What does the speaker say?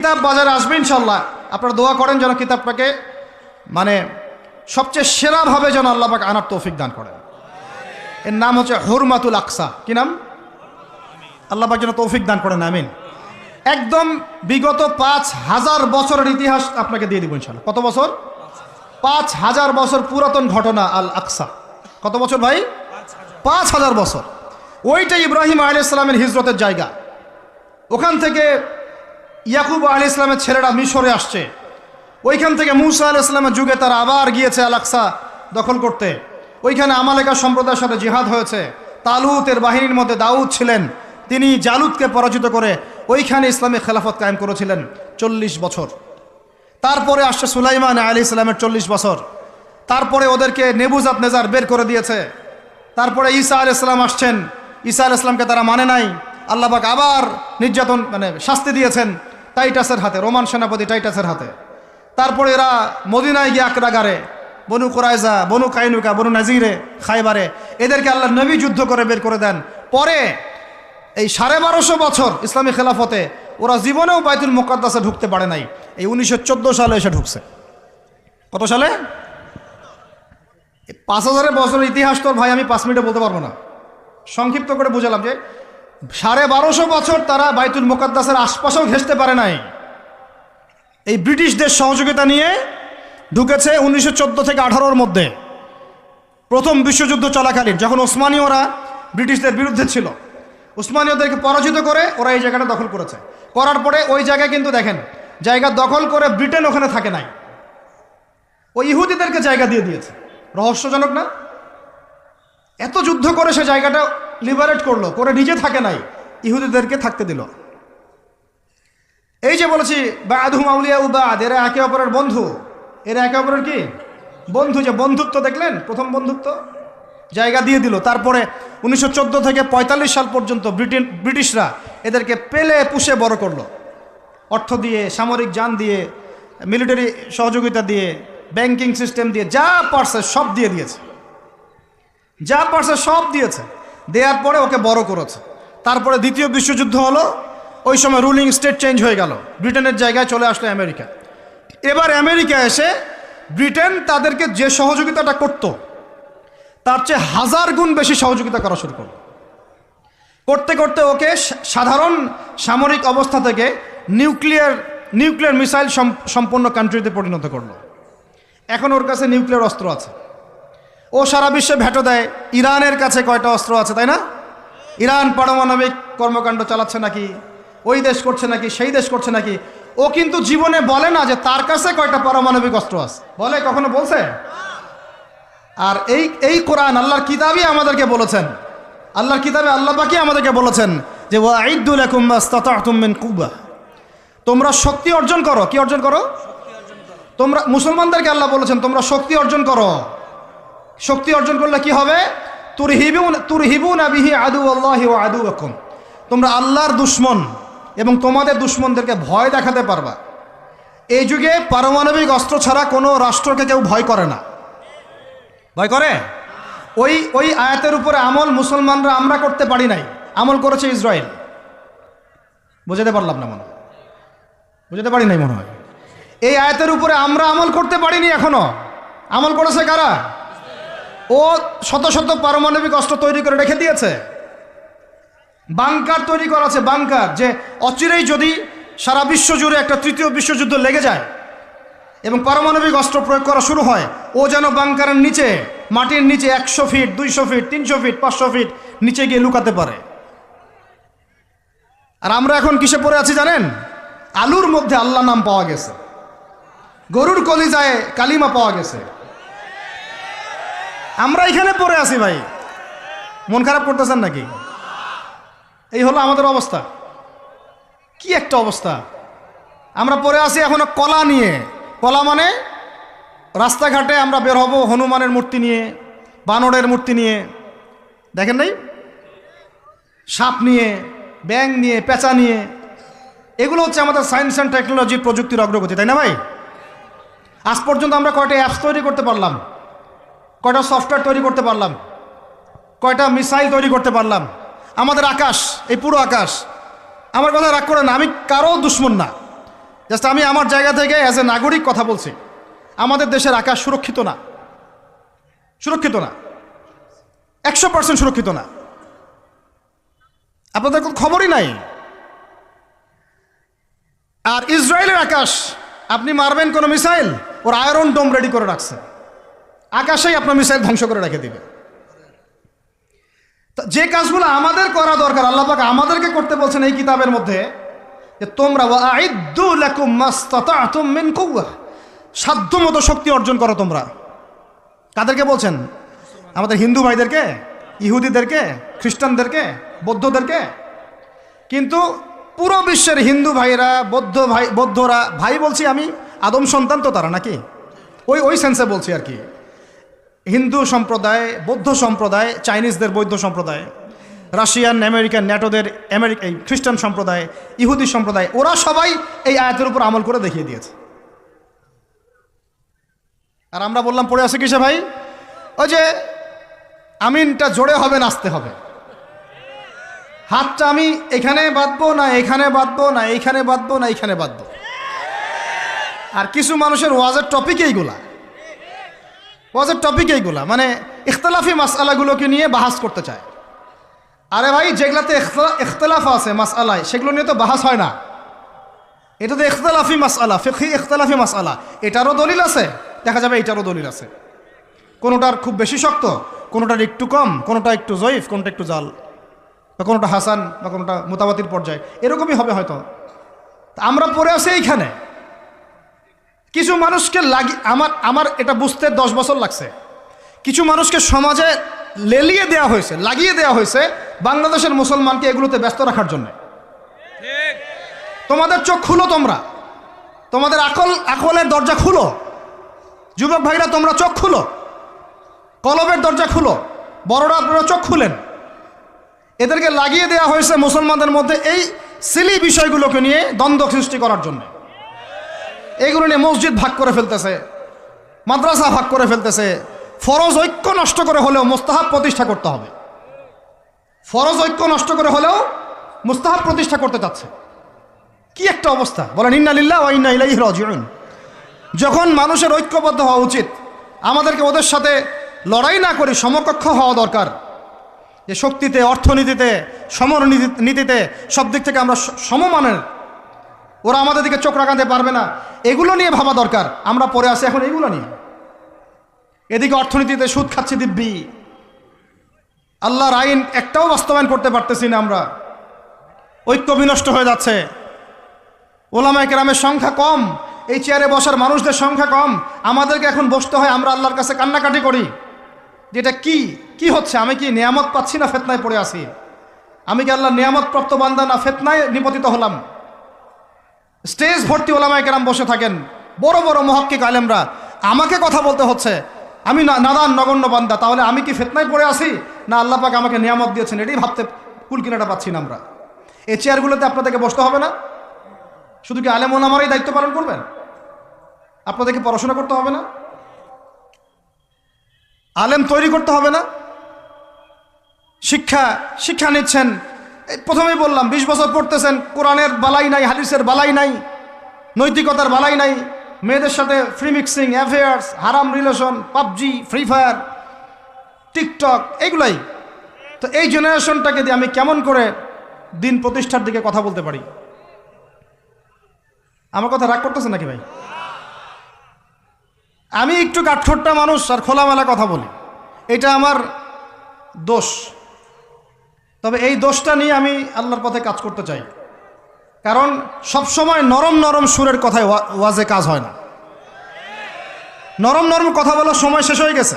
কিতাব বাজারে আসবে ইনশাল্লাহ আপনারা দোয়া করেন যেন কিতাবটাকে মানে সবচেয়ে সেরাভাবে যেন আল্লাহ পাক আনার তৌফিক দান করেন। এর নাম হচ্ছে হুরমাতুল আকসা। কি নাম? আল্লাহ পাক যেন তৌফিক দান করেন, আমিন। একদম বিগত পাঁচ হাজার বছরের ইতিহাস আপনাকে দিয়ে দিব ইনশাল্লাহ কত বছর? পাঁচ হাজার বছর পুরাতন ঘটনা আল আকসা। কত বছর ভাই? পাঁচ হাজার বছর। ওইটা ইব্রাহিম আলী ইসলামের হিজরতের জায়গা। ওখান থেকে ইয়াকুব আলী ইসলামের ছেলেরা মিশরে আসছে। ওইখান থেকে মুসা আলি ইসলামের যুগে তারা আবার গিয়েছে আলাক্সা দখল করতে। ওইখানে আমালেকা সম্প্রদায়ের সাথে জিহাদ হয়েছে। তালুতের বাহিনীর মধ্যে দাউদ ছিলেন। তিনি জালুদকে পরাজিত করে ওইখানে ইসলামী খেলাফত কায়েম করেছিলেন চল্লিশ বছর। তারপরে আসছে সুলাইমান আলী ইসলামের চল্লিশ বছর। তারপরে ওদেরকে নেবুজাত নেজার বের করে দিয়েছে। তারপরে ঈসা আল ইসলাম আসছেন। ঈসা আল ইসলামকে তারা মানে নাই। আল্লাহবাক আবার নির্যাতন মানে শাস্তি দিয়েছেন। টাইটাসের হাতে, রোমান সেনাপতি টাইটাসের হাতে। তারপরে এরা মদিনায় গিয়ে আকরাগারে, বনু কোরাইজা, বনু কাইনুকা, বনু নাজিরে, খাইবারে, এদেরকে আল্লাহ নবী যুদ্ধ করে বের করে দেন। পরে এই সাড়ে বারোশো বছর ইসলামী খেলাফতে ওরা জীবনেও বাইতুল মোকাদ্দাসে ঢুকতে পারে নাই। এই উনিশশো চোদ্দ সালে এসে ঢুকছে। কত সালে? পাঁচ হাজারের বছরের ইতিহাস তোর ভাই, আমি পাঁচ মিনিটে বলতে পারব না। সংক্ষিপ্ত করে বুঝালাম যে সাড়ে বারোশো বছর তারা বাইতুল মোকাদ্দাসের আশপাশেও ঘেসতে পারে নাই। এই ব্রিটিশদের সহযোগিতা নিয়ে ঢুকেছে উনিশশো চোদ্দ থেকে আঠারোর মধ্যে প্রথম বিশ্বযুদ্ধ চলাকালীন, যখন ওসমানীয়রা ব্রিটিশদের বিরুদ্ধে ছিল। উসমানীয়দেরকে পরাজিত করে ওরা এই জায়গাটা দখল করেছে। করার পরে ওই জায়গায় কিন্তু দেখেন, জায়গা দখল করে ব্রিটেন ওখানে থাকে নাই। ওই ইহুদিদেরকে জায়গা দিয়ে দিয়েছে। রহস্যজনক না? এত যুদ্ধ করে সে জায়গাটা লিবারেট করল, করে নিজে থাকে নাই, ইহুদিদেরকে থাকতে দিল। এই যে বলেছি বা আধুম আউলিয়া উবাদ এরা একে অপরের বন্ধু। এরা একে অপরের কি? বন্ধু, যে বন্ধুত্ব দেখলেন, প্রথম বন্ধুত্ব? জায়গা দিয়ে দিল। তারপরে উনিশশো চোদ্দ থেকে ৪৫ সাল পর্যন্ত ব্রিটেন, ব্রিটিশরা এদেরকে পেলে পুষে বড় করল। অর্থ দিয়ে, সামরিক যান দিয়ে, মিলিটারি সহযোগিতা দিয়ে, ব্যাংকিং সিস্টেম দিয়ে, যা পারছে সব দিয়ে দিয়েছে। যা পারছে সব দিয়েছে। দেওয়ার পরে ওকে বড় করেছে। তারপরে দ্বিতীয় বিশ্বযুদ্ধ হলো, ওই সময় রুলিং স্টেট চেঞ্জ হয়ে গেল, ব্রিটেনের জায়গায় চলে আসলো আমেরিকা। এবার আমেরিকা এসে ব্রিটেন তাদেরকে যে সহযোগিতাটা করত, তার চেয়ে হাজার গুণ বেশি সহযোগিতা করা শুরু করল। করতে করতে ওকে সাধারণ সামরিক অবস্থা থেকে নিউক্লিয়ার নিউক্লিয়ার মিসাইল সম্পন্ন কান্ট্রিতে পরিণত করল। এখন ওর কাছে নিউক্লিয়ার অস্ত্র আছে। ও সারা বিশ্বে ভেটো দেয়। ইরানের কাছে কয়টা অস্ত্র আছে, তাই না? ইরান পারমাণবিক কর্মকাণ্ড চালাচ্ছে নাকি? ওই দেশ করছে নাকি? সেই দেশ করছে নাকি? ও কিন্তু জীবনে বলে না যে তার কাছে কয়টা পারমাণবিক অস্ত্র আছে। বলে, কখনো বলছে? আর এই এই কোরআন আল্লাহর কিতাবই আমাদেরকে বলেছেন। আল্লাহর কিতাবে আল্লাহ পাকি আমাদেরকে বলেছেন যে ওয়াঈদুল মিন কুবা তোমরা শক্তি অর্জন করো। কি অর্জন করো? তোমরা, মুসলমানদেরকে আল্লাহ বলেছেন, তোমরা শক্তি অর্জন করো। শক্তি অর্জন করলে কি হবে? তুর হিবুন তুর হিবুন আবিহি আদু আল্লাহি ও আদু এখন তোমরা আল্লাহর দুশ্মন এবং তোমাদের দুশ্মনদেরকে ভয় দেখাতে পারবা। এই যুগে পারমাণবিক অস্ত্র ছাড়া কোনো রাষ্ট্রকে কেউ ভয় করে না। ভয় করে? ওই ওই আয়াতের উপরে আমল মুসলমানরা আমরা করতে পারি নাই। আমল করেছে ইসরায়েল। বুঝাতে পারলাম না মনে হয়। বুঝাতে পারি নাই মনে হয়। এই আয়াতের উপরে আমরা আমল করতে পারিনি এখনও। আমল করেছে কারা? ও শত শত পারমাণবিক অস্ত্র তৈরি করে রেখে দিয়েছে। বাংকার তৈরি করা আছে, বাংকার, যে অচিরেই যদি সারা বিশ্ব জুড়ে একটা তৃতীয় বিশ্বযুদ্ধ লেগে যায় এবং পারমাণবিক অস্ত্র প্রয়োগ করা শুরু হয়, ও যেন বাংকারের নিচে, মাটির নিচে একশো ফিট, দুইশো ফিট, তিনশো ফিট, পাঁচশো ফিট নিচে গিয়ে লুকাতে পারে। আর আমরা এখন কিসে পড়ে আছি জানেন? আলুর মধ্যে আল্লাহ নাম পাওয়া গেছে। গরুর কলিজায় কালিমা পাওয়া গেছে। আমরা এখানে পড়ে আছি ভাই। মন খারাপ করতেছেন নাকি? এই হলো আমাদের অবস্থা। কি একটা অবস্থা? আমরা পড়ে আছি এখনও কলা নিয়ে। কলা মানে রাস্তাঘাটে আমরা বের হব হনুমানের মূর্তি নিয়ে, বানরের মূর্তি নিয়ে। দেখেন নাই? সাপ নিয়ে, ব্যাং নিয়ে, পেঁচা নিয়ে। এগুলো হচ্ছে আমাদের সায়েন্স অ্যান্ড টেকনোলজি প্রযুক্তির অগ্রগতি, তাই না ভাই? আজ পর্যন্ত আমরা কয়টা অ্যাপস তৈরি করতে পারলাম? কয়টা সফটওয়্যার তৈরি করতে পারলাম? কয়টা মিসাইল তৈরি করতে পারলাম? আমাদের আকাশ, এই পুরো আকাশ। আমার কথা রাগ করে না, আমি কারও দুশ্মন না। জাস্ট আমি আমার জায়গা থেকে অ্যাজ এ নাগরিক কথা বলছি। আমাদের দেশের আকাশ সুরক্ষিত না। সুরক্ষিত না। একশো পার্সেন্ট সুরক্ষিত না। আপনাদের কোনো খবরই নাই। আর ইসরায়েলের আকাশ, আপনি মারবেন কোনো মিসাইল ওর আয়রন ডোম রেডি করে রাখছে। আকাশেই আপনার মিসাইল ধ্বংস করে রেখে দিবে। যে কাজগুলো আমাদের করা দরকার, আল্লাহ পাক আমাদেরকে করতে বলছেন এই কিতাবের মধ্যে যে তোমরা সাধ্যমতো শক্তি অর্জন করো তোমরা। কাদেরকে বলছেন? আমাদের হিন্দু ভাইদেরকে, ইহুদিদেরকে, খ্রিস্টানদেরকে, বৌদ্ধদেরকে। কিন্তু পুরো বিশ্বের হিন্দু ভাইরা, বৌদ্ধ ভাই, বৌদ্ধরা, ভাই বলছি আমি, আদম সন্তান তো তারা নাকি? ওই ওই সেন্সে বলছি আর কি। হিন্দু সম্প্রদায়, বৌদ্ধ সম্প্রদায়, চাইনিজদের বৌদ্ধ সম্প্রদায়, রাশিয়ান, আমেরিকান, ন্যাটোদের আমেরিকা, এই খ্রিস্টান সম্প্রদায়, ইহুদি সম্প্রদায়, ওরা সবাই এই আয়াতের উপর আমল করে দেখিয়ে দিয়েছে। আর আমরা বললাম, পড়ে আছে কিসে ভাই? ওই যে, আমিনটা জোরে হবে, নাচতে হবে। হাতটা আমি এখানে বাঁধবো না, এখানে বাঁধবো না এইখানে বাঁধবো না এইখানে বাঁধবো। আর কিছু মানুষের ওয়াজের টপিক এইগুলা। ওয়াজের টপিক এইগুলা মানে ইখতলাফি মাসালাগুলোকে নিয়ে বাহাস করতে চায়। আরে ভাই, যেগুলাতে ইখতলা- ইখতলাফ আছে মাসালায় সেগুলো নিয়ে তো বাহাস হয় না। এটা তো ইখতলাফি মাসালা ফিখি ইখতলাফি মাসালা এটারও দলিল আছে, দেখা যাবে এটারও দলিল আছে। কোনোটার খুব বেশি শক্ত, কোনোটার একটু কম, কোনোটা একটু জয়ীফ, কোনোটা একটু জাল, বা কোনোটা হাসান, বা কোনোটা মোতাবাতির পর্যায়ে। এরকমই হবে হয়তো। আমরা পড়ে আছি এইখানে। কিছু মানুষকে লাগি আমার আমার এটা বুঝতে দশ বছর লাগছে। কিছু মানুষকে সমাজে লেলিয়ে দেওয়া হয়েছে লাগিয়ে দেওয়া হয়েছে বাংলাদেশের মুসলমানকে এগুলোতে ব্যস্ত রাখার জন্য। তোমাদের চোখ খুলো তোমরা। তোমাদের আকল আকলের দরজা খুলো। যুবক ভাইরা তোমরা চোখ খুলো। কলবের দরজা খুলো। বড়রা আপনারা চোখ খুলেন। এদেরকে লাগিয়ে দেওয়া হয়েছে মুসলমানদের মধ্যে এই সিলি বিষয়গুলোকে নিয়ে দ্বন্দ্ব সৃষ্টি করার জন্য। এইগুলো নিয়ে মসজিদ ভাগ করে ফেলতেছে, মাদ্রাসা ভাগ করে ফেলতেছে। ফরজ ঐক্য নষ্ট করে হলেও মোস্তাহাব প্রতিষ্ঠা করতে হবে। ফরজ ঐক্য নষ্ট করে হলেও মুস্তাহাব প্রতিষ্ঠা করতে চাচ্ছে। কি একটা অবস্থা? বলেন, ইন্না লিল্লাহ ওয়া ইন্না ইলাইহি রাজিউন। যখন মানুষের ঐক্যবদ্ধ হওয়া উচিত, আমাদেরকে ওদের সাথে লড়াই না করে সমকক্ষ হওয়া দরকার। যে শক্তিতে, অর্থনীতিতে সমরনীতি নীতিতে সব দিক থেকে আমরা সমমানের ওরা আমাদের দিকে চোখ রাখাতে পারবে না। এগুলো নিয়ে ভাবা দরকার। আমরা পরে আসি এখন এগুলো নিয়ে। এদিকে অর্থনীতিতে সুদ খাচ্ছি দিব্যি। আল্লাহর আইন একটাও বাস্তবায়ন করতে পারতেছি না আমরা। ঐক্য বিনষ্ট হয়ে যাচ্ছে। ওলামায় কেরামের সংখ্যা কম। এই চেয়ারে বসার মানুষদের সংখ্যা কম। আমাদেরকে এখন বসতে হয়, আমরা আল্লাহর কাছে কান্নাকাটি করি। যেটা কি? কি হচ্ছে? আমি কি নিয়ামত পাচ্ছি না ফেতনায় পড়ে আছি? আমি কি আল্লাহ নিয়ামত প্রাপ্ত বান্দা না ফেতনায় নিপতিত হলাম? স্টেজ ভর্তি ওলামায় কেরাম বসে থাকেন। বড় বড় মহক্কিক আলেমরা। আমাকে কথা বলতে হচ্ছে। আমি নাদান, নগণ্য বান্দা। তাহলে আমি কি ফেতনায় পড়ে আছি? না আল্লাহ পাক আমাকে নিয়ামত দিয়েছেন। এটাই ভাবতে কুলকিনাটা পাচ্ছি না আমরা। এই চেয়ারগুলোতে আপনাদেরকে বসতে হবে না? শুধু কি আলেম ওলামারাই দায়িত্ব পালন করবেন? আপনাদেরকে পড়াশোনা করতে হবে না? আলেম তৈরি করতে হবে না? শিক্ষা শিক্ষা নিচ্ছেন প্রথমেই বললাম, বিশ বছর পড়তেছেন, কোরআনের বালাই নাই, হাদিসের বালাই নাই, নৈতিকতার বালাই নাই, মেয়েদের সাথে ফ্রি মিক্সিং অ্যাফেয়ার্স হারাম relation PUBG free fire TikTok এগুলাই। তো এই জেনারেশনটাকে দিয়ে আমি কেমন করে দিন প্রতিষ্ঠার দিকে কথা বলতে পারি? আমার কথা রাগ করতেছে নাকি ভাই? আমি একটু কাঠখোট্টা মানুষ আর খোলামেলা কথা বলি। এটা আমার দোষ। তবে এই দোষটা নিয়ে আমি আল্লাহর পথে কাজ করতে চাই। কারণ সব সময় নরম নরম সুরের কথায় ওয়া- ওয়াজে কাজ হয় না। নরম নরম কথা বলার সময় শেষ হয়ে গেছে।